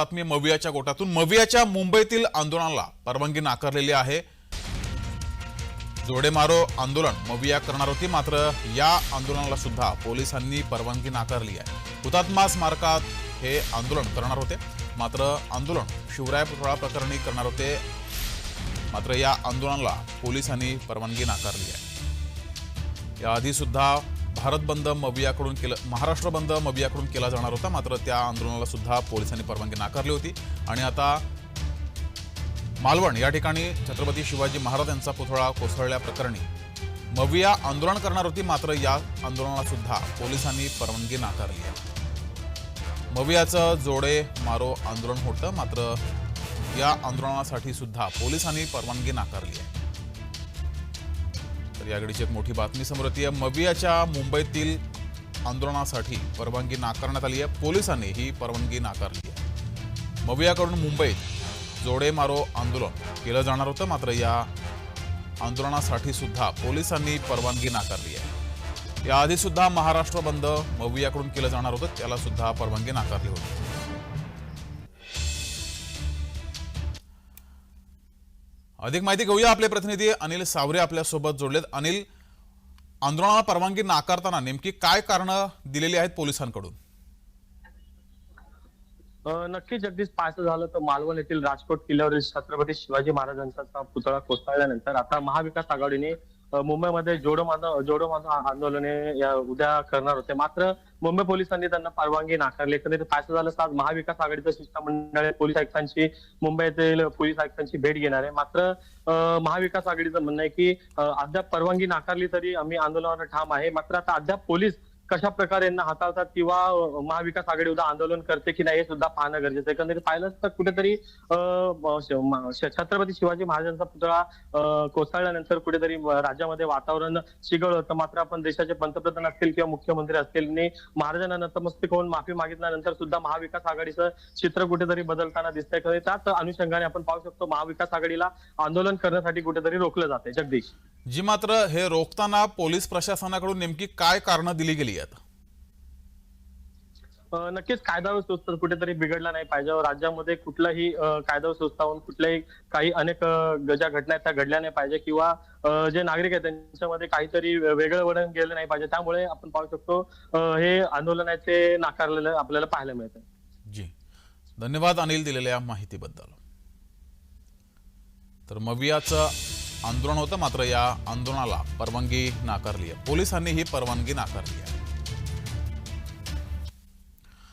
बातमी मवियाच्या गोटातून. मवियाच्या मुंबईतील आंदोलनाला परवानगी नाकारलेली आहे. जोडे मारो आंदोलन मविया करणार होती मात्र या आंदोलनाला सुद्धा पोलिसांनी परवानगी नाकारली आहे. हुतात्मा स्मारकात हे आंदोलन करणार होते मात्र आंदोलन शिवराय पुतळा प्रकरणी करणार होते मात्र या आंदोलनाला पोलिसांनी परवानगी नाकारली आहे. याआधी सुद्धा भारत बंद मवियाकडून केलं महाराष्ट्र बंद मवियाकडून केला जाणार होता. मात्र त्या आंदोलनाला सुद्धा पोलिसांनी परवानगी नाकारली होती. आणि आता मालवण या ठिकाणी छत्रपती शिवाजी महाराज यांचा पुतळा कोसळल्याप्रकरणी मविया आंदोलन करणार होती. मात्र या आंदोलनाला सुद्धा पोलिसांनी परवानगी नाकारली आहे. मवियाचं जोडे मारो आंदोलन होतं. मात्र या आंदोलनासाठी सुद्धा पोलिसांनी परवानगी नाकारली आहे. तर या घडीची एक मोठी बातमी समोर येते. मवियाच्या मुंबईतील आंदोलनासाठी परवानगी नाकारण्यात आली आहे. पोलिसांनी ही परवानगी नाकारली आहे. मवियाकडून मुंबईत जोडे मारो आंदोलन केलं जाणार होतं. मात्र या आंदोलनासाठी सुद्धा पोलिसांनी परवानगी नाकारली आहे. याआधी सुद्धा महाराष्ट्र बंद मवियाकडून केलं जाणार होतं. त्याला सुद्धा परवानगी नाकारली होती. अधिक माहिती घेऊया आपले प्रतिनिधी. अनिल सावरे आपल्यासोबत जोडलेत. अनिल आंदोलनाला परवानगी नाकारताना नेमकी काय कारण दिलेली आहेत पोलिसांकडून? नक्की नक्कीच जगदीश पाहायचं झालं तर मालवण येथील राजकोट किल्ल्यावरील छत्रपती शिवाजी महाराजांचा पुतळा कोसळल्यानंतर आता महाविकास आघाडीने मुंबईमध्ये जोडो माधव जोडो माधव आंदोलने या उद्या करणार होते. मात्र मुंबई पोलिसांनी त्यांना परवानगी नाकारली. एकंदरीत काय झालं? आज महाविकास आघाडीचं शिष्टमंडळ पोलीस आयुक्तांची मुंबईतील पोलीस आयुक्तांची भेट घेणार आहे. मात्र महाविकास आघाडीचं म्हणणं आहे की अद्याप परवानगी नाकारली तरी आम्ही आंदोलनावर ठाम आहे. मात्र आता अद्याप पोलीस कशा प्रकारे यांना हाताळतात किंवा महाविकास आघाडी उद्या आंदोलन करते की नाही हे सुद्धा पाहणं गरजेचं आहे. एकंदरीत पाहिलं तर कुठेतरी छत्रपती शिवाजी महाराजांचा पुतळा कोसळल्यानंतर कुठेतरी राज्यामध्ये वातावरण शिगळ होतं. मात्र आपण देशाचे पंतप्रधान असतील किंवा मुख्यमंत्री असतील यांनी महाराजांना नतमस्तक होऊन माफी मागितल्यानंतर सुद्धा महाविकास आघाडीचं चित्र कुठेतरी बदलताना दिसतंय. त्याच अनुषंगाने आपण पाहू शकतो महाविकास आघाडीला आंदोलन करण्यासाठी कुठेतरी रोखलं जाते जगदीश. जी मात्र हे रोखताना पोलीस प्रशासनाकडून नेमकी काय कारणं दिली गेली आहेत? नक्कीच कायदा व सुव्यवस्था कुठेतरी बिघडला नाही पाहिजे. राज्यामध्ये कुठलाही कायदा व सुव्यवस्था होऊन कुठल्याही काही अनेक ज्या घटना आहेत त्या घडल्या नाही पाहिजे किंवा जे नागरिक आहेत त्यांच्यामध्ये काहीतरी वेगळं वळण गेलं नाही पाहिजे. त्यामुळे आपण पाहू शकतो हे आंदोलनाचे नाकारलेलं आपल्याला पाहायला मिळतं जी. धन्यवाद अनिल दिलेल्या माहितीबद्दल. तर मवियाचं आंदोलन होतं मात्र या आंदोलनाला परवानगी नाकारली आहे. पोलिसांनी ही परवानगी नाकारली आहे.